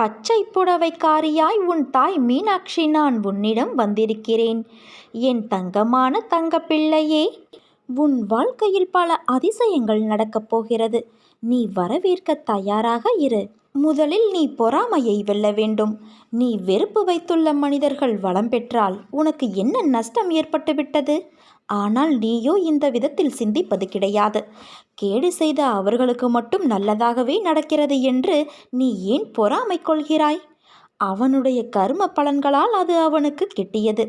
பச்சை புடவைக்காரியாய் உன் தாய் மீனாட்சி நான் உன்னிடம் வந்திருக்கிறேன். என் தங்கமான தங்கப்பிள்ளையே உன் வாழ்க்கையில் பல அதிசயங்கள் நடக்கப் போகிறது. நீ வரவேற்க தயாராக இரு. முதலில் நீ பொறாமையை வெல்ல வேண்டும். நீ வெறுப்பு வைத்துள்ள மனிதர்கள் வளம் பெற்றால் உனக்கு என்ன நஷ்டம் ஏற்பட்டுவிட்டது ஆனால் நீயோ இந்த விதத்தில் சிந்திப்பது கிடையாது. கேடு செய்த அவர்களுக்கு மட்டும் நல்லதாகவே நடக்கிறது என்று நீ ஏன் பொறாமை கொள்கிறாய்? அவனுடைய கர்ம பலன்களால் அது அவனுக்கு கிட்டியது.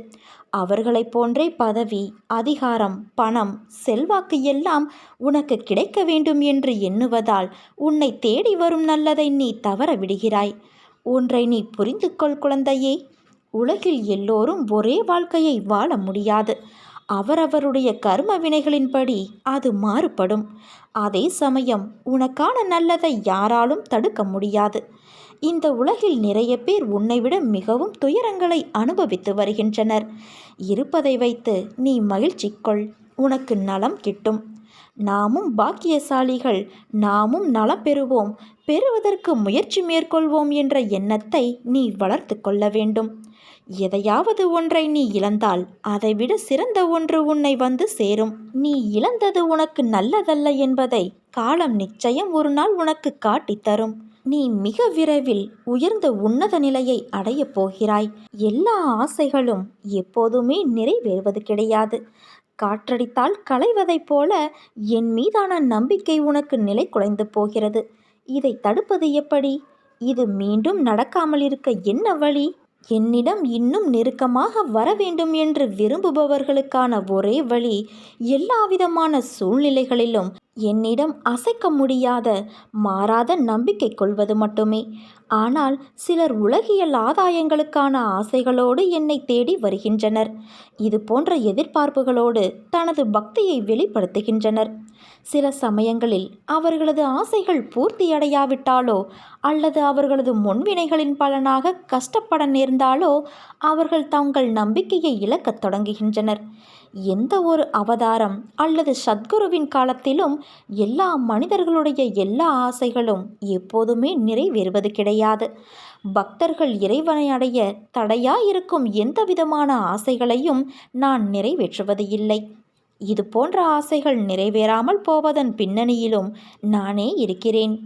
அவர்களைப் போன்றே பதவி அதிகாரம் பணம் செல்வாக்கு எல்லாம் உனக்கு கிடைக்க வேண்டும் என்று எண்ணுவதால் உன்னை தேடி வரும் நல்லதை நீ தவற விடுகிறாய். ஒன்றை நீ புரிந்து கொள் குழந்தையே. உலகில் எல்லோரும் ஒரே வாழ்க்கையை வாழ முடியாது. அவரவருடைய கர்ம வினைகளின்படி அது மாறுபடும். அதே சமயம் உனக்கான நல்லதை யாராலும் தடுக்க முடியாது. இந்த உலகில் நிறைய பேர் உன்னை விட மிகவும் துயரங்களை அனுபவித்து வருகின்றனர். இருப்பதை வைத்து நீ மகிழ்ச்சி கொள். உனக்கு நலம் கிட்டும். நாமும் பாக்கியசாலிகள் நாமும் நலம் பெறுவோம் பெறுவதற்கு முயற்சி மேற்கொள்வோம் என்ற எண்ணத்தை நீ வளர்த்து கொள்ள வேண்டும். எதையாவது ஒன்றை நீ இழந்தால் அதைவிட சிறந்த ஒன்று உன்னை வந்து சேரும். நீ இழந்தது உனக்கு நல்லதல்ல என்பதை காலம் நிச்சயம் ஒரு நாள் உனக்கு காட்டித் தரும். நீ மிக விரைவில் உயர்ந்த உன்னத நிலையை அடையப் போகிறாய். எல்லா ஆசைகளும் எப்போதுமே நிறைவேறுவது கிடையாது. காற்றடித்தால் களைவதைப் போல என் மீதான நம்பிக்கை உனக்கு நிலை குலைந்து போகிறது. இதை தடுப்பது எப்படி? இது மீண்டும் நடக்காமல் இருக்க என்ன வழி? என்னிடம் இன்னும் நெருக்கமாக வர வேண்டும் என்று விரும்புபவர்களுக்கான ஒரே வழி எல்லாவிதமான சூழ்நிலைகளிலும் என்னிடம் அசைக்க முடியாத மாறாத நம்பிக்கை கொள்வது மட்டுமே. ஆனால் சிலர் உலகியல் ஆதாயங்களுக்கான ஆசைகளோடு என்னை தேடி வருகின்றனர். இது போன்ற எதிர்பார்ப்புகளோடு தனது பக்தியை வெளிப்படுத்துகின்றனர். சில சமயங்களில் அவர்களது ஆசைகள் பூர்த்தியடையாவிட்டாலோ அல்லது அவர்களது முன்வினைகளின் பலனாக கஷ்டப்பட நேர்ந்தாலோ அவர்கள் தங்கள் நம்பிக்கையை இழக்கத் தொடங்குகின்றனர். எந்த ஒரு அவதாரம் அல்லது சத்குருவின் காலத்திலும் எல்லா மனிதர்களுடைய எல்லா ஆசைகளும் எப்போதுமே நிறைவேறுவது கிடையாது. பக்தர்கள் இறைவனை அடைய தடையாயிருக்கும் எந்த விதமான ஆசைகளையும் நான் நிறைவேற்றுவது இல்லை இது போன்ற ஆசைகள் நிறைவேறாமல் போவதன் பின்னணியிலும் நானே இருக்கிறேன்.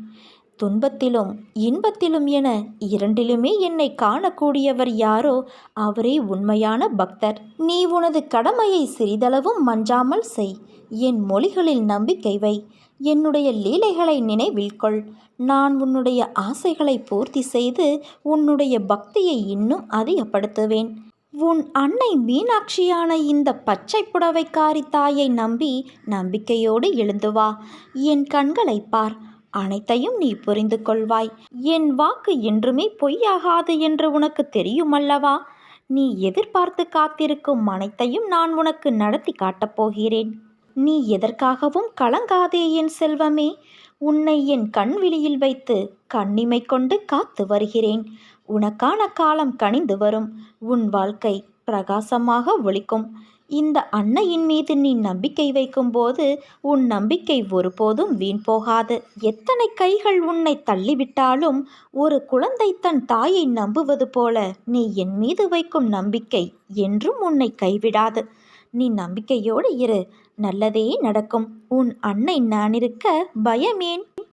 துன்பத்திலும் இன்பத்திலும் என இரண்டிலுமே என்னை காணக்கூடியவர் யாரோ அவரே உண்மையான பக்தர். நீ உனது கடமையை சிறிதளவும் மஞ்சாமல் செய். என் மொழிகளில் நம்பிக்கை வை. என்னுடைய லீலைகளை நினைவில் கொள். நான் உன்னுடைய ஆசைகளை பூர்த்தி செய்து உன்னுடைய பக்தியை இன்னும் அதிகப்படுத்துவேன். உன் அன்னை மீனாட்சியான இந்த பச்சை புடவைக்காரி தாயை நம்பி நம்பிக்கையோடு எழுந்து வா. என் கண்களை பார். அனைத்தையும் நீ புரிந்து கொள்வாய். என் வாக்கு என்றுமே பொய்யாகாது என்று உனக்கு தெரியுமல்லவா? நீ எதிர்பார்த்து காத்திருக்கும் அனைத்தையும் நான் உனக்கு நடத்தி காட்டப் போகிறேன். நீ எதற்காகவும் கலங்காதே என் செல்வமே. உன்னை என் கண்விழியில் வைத்து கண்ணிமை கொண்டு காத்து வருகிறேன். உனக்கான காலம் கனிந்து வரும். உன் வாழ்க்கை பிரகாசமாக ஒழிக்கும் இந்த அன்னையின் மீது நீ நம்பிக்கை வைக்கும்போது உன் நம்பிக்கை ஒருபோதும் வீண் போகாது. எத்தனை கைகள் உன்னை தள்ளிவிட்டாலும் ஒரு குழந்தை தன் தாயை நம்புவது போல நீ என் மீது வைக்கும் நம்பிக்கை என்றும் உன்னை கைவிடாது. நீ நம்பிக்கையோடு இரு. நல்லதே நடக்கும். உன் அன்னை நான் இருக்க பயமேன்.